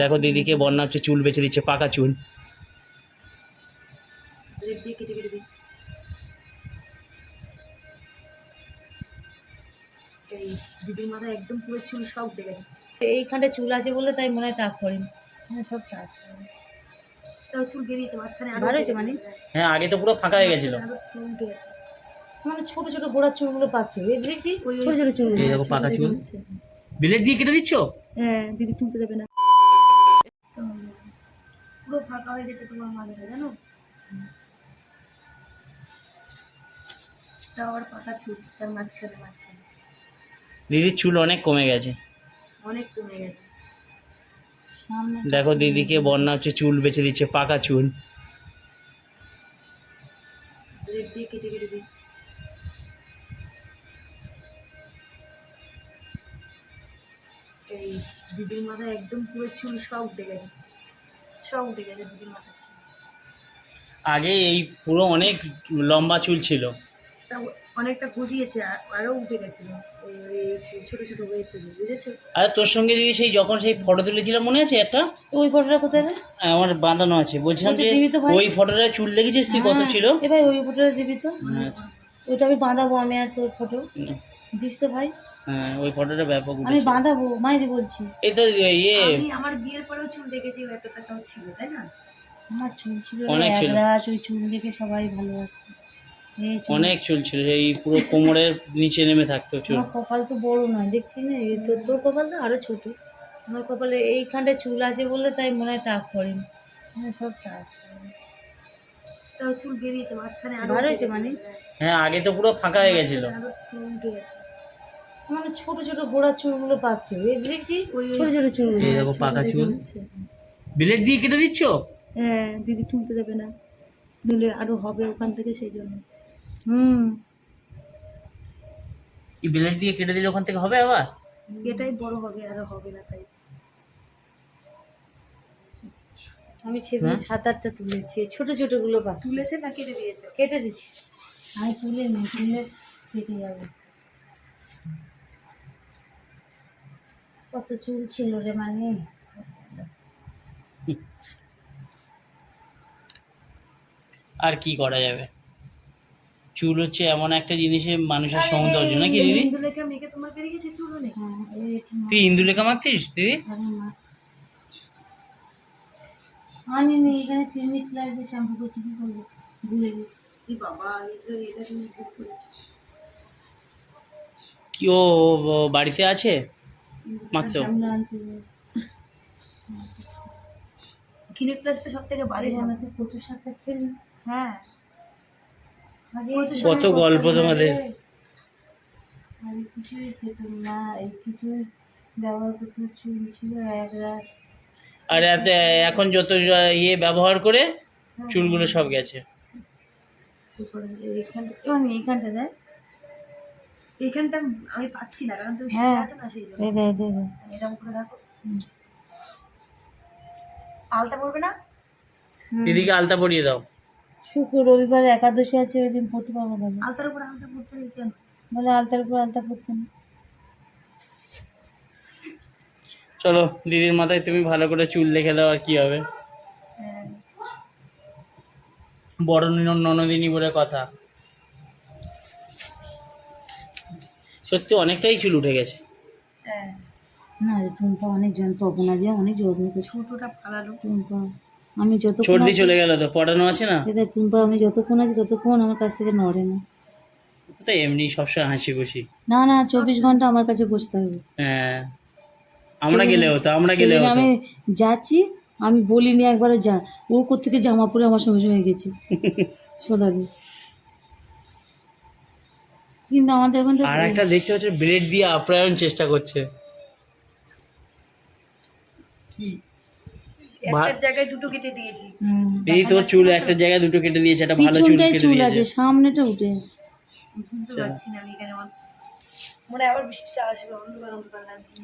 দেখো দিদিকে বন্যা হচ্ছে চুল বেছে দিচ্ছে পাকা চুল। দিদির মাথায় একদম পুরো চুল সব উঠে গেছে। এইখানটা চুল আছে বলে তাই মনে হয় টাক করেনি। হ্যাঁ সব টাক তাও চুল বেরিয়েছে মাঝখানে হয়েছে মানে? হ্যাঁ আগে তো পুরো ফাঁকা হয়ে গেছিল। মানে ছোট ছোট গোড়ার চুলগুলো পাচ্ছে। এই দেখছি ছোট ছোট চুল দেখো পাকা চুল বিলেট দিয়ে কেটে দিচ্ছ? হ্যাঁ দিদি তুলতে দেবে না। পুরো ফাঁকা হয়ে গেছে তোমার মাথাটা জানো? তাও আবার পাকা চুল তার মাঝখানে মাঝখানে। দিদির চুল অনেক কমে গেছে। অনেক কমে গেছে। দেখো দিদিকে বন্যা হচ্ছে চুল বেছে দিচ্ছে পাকা চুল। দিয়ে কেটে কেটে দিচ্ছি। এই দিদির মাথায় একদম পুরো চুল সব উঠে গেছে। সব উঠে গেছে দিদির মাথার চুল আগে এই পুরো অনেক লম্বা চুল ছিল। অনেকটা গজিয়েছে আর আরও উঠে গেছিল। ছোটো ছোটো হয়েছিল বুঝেছ? আর তোর সঙ্গে দিদি সেই যখন সেই ফটো তুলেছিলাম মনে আছে একটা? ওই ফটোটা কোথায় রে? আমার বাঁধানো আছে। বলছিলাম যে দিবি তো ওই ফটোটা চুল দেখেছিস তুই কত হ্যাঁ, ছিল? এবার ওই ফটোটা দিবি তো। ওইটা আমি বাঁধাবো আমি আর তোর ফটো দিস তো ভাই। হ্যাঁ ওই ফটোটা ব্যাপক আমি বাঁধাবো মাইদি বলছি। এই তো ইয়ে আমি আমার বিয়ের পরেও চুল দেখেছি এতটা তাও ছিল তাই না? আমার চুল ছিল অনেক। ওই চুল দেখে সবাই ভালোবাসতো। অনেক চুল ছিল এই পুরো কোমরের নিচে নেমে থাকতো চুল। কপাল তো বড় নয় দেখছি না তোর তোর কপাল তো আরও ছোট। আমার কপালে এইখানটা চুল আছে বলে তাই মনে হয় টাক করেনি হ্যাঁ সব টাক তাও চুল বেরিয়েছে মাঝখানে আরও হয়েছে মানে? হ্যাঁ আগে তো পুরো ফাঁকা হয়ে গেছিল। মানে ছোট ছোট গোড়ার চুলগুলো পাচ্ছে। এই দেখছি ছোট ছোট চুল এই দেখো পাকা চুল। বিলেট দিয়ে কেটে দিচ্ছ? হ্যাঁ দিদি তুলতে দেবে না। দিলে আরও হবে ওখান থেকে সেই জন্য। হুম। এই বিলেট দিয়ে কেটে দিলে ওখান থেকে হবে আবার? এটাই বড় হবে আরও হবে না তাই। আমি সেদিন সাত আটটা তুলেছি ছোট ছোটগুলো তুলেছে না কেটে দিয়েছে? কেটে দিচ্ছি। আমি তুলে নি তুলে কেটে যাবে। কত চুল ছিল রে মানে? আর কি করা যাবে? চুল হচ্ছে এমন একটা জিনিসে মানুষের সৌন্দর্য নাকি দিদি? ইন্দুলেখা মেখে তোমার বেরিয়ে গেছে চুল অনেক হ্যাঁ তুই ইন্দুলেখা মাখছিস দিদি? আরে মা। আমি নি এখানে ক্লিনিক প্লাসে শ্যাম্পু করছি কি করব? ভুলে গেছি। বাবা এটা কি ও ও বাড়িতে আছে? মাখতো সামনে আনতে সব থেকে বাড়ি বাড়ি কচুর সাথে খেলি হ্যাঁ। কত গল্প তোমাদের। কিছুই না এই কিছুই ব্যবহার করতে চুল ছিল এক আর এত- এখন যত ইয়ে ব্যবহার করে চুলগুলো সব গেছে। এইখানটা দেয় এইখানটা আমি পাচ্ছি না কারণ তুমি হ্যাঁ। শুয়ে আছে না সেই জন্য। এই দে এই দে, এরকম করে দেখো আলতা পড়বে না? দিদিকে আলতা পরিয়ে দাও। শুক্র রবিবার একাদশী আছে ওই দিন পড়তে পারব না আলতার উপর আলতা পড়তে নেই কেন? বলে আলতার উপর আলতা পড়তে না চলো দিদির মাথায় তুমি ভালো করে চুল রেখে দাও আর কি হবে। হ্যাঁ। বড় নন- ননদিনী বলে কথা। সত্যি অনেকটাই চুল উঠে গেছে। হ্যাঁ। না রে টুম্পা অনেক আজ অনেক যত্ন করছে ছোটটা ফালালো। টুম্পা আমি সর্দি চলে গেল তো পড়ানো আছে না? এদের টুম্পা আমি যতক্ষণ আছি ততক্ষণ আমার কাছ থেকে নড়ে না। তো এমনি সবসময় হাসি খুশি। না না চব্বিশ ঘণ্টা আমার কাছে বসতে হবে। হ্যাঁ। আমরা গেলে হতো আমরা গেলে হতো। আমি যাচ্ছি আমি বলিনি একবারে যা ও কোথেকে জামা পরে আমার সঙ্গে সঙ্গে গেছে। সোদাবি কিন্তু আমাদের এখন আর একটা দেখতে হচ্ছে ব্লেড দিয়ে আপ্রায়ণ চেষ্টা করছে। কি? একটা জায়গায় দুটো কেটে দিয়েছি। এই তো চুল একটা জায়গায় দুটো কেটে দিয়েছে একটা ভালো চুল কেটে চুল দিয়েছে। আছে সামনেটা উঠে বুঝতে পারছি না আমি এখানে মনে আবার বৃষ্টিটা আসবে অন্ধকার অন্ধকার লাগছে।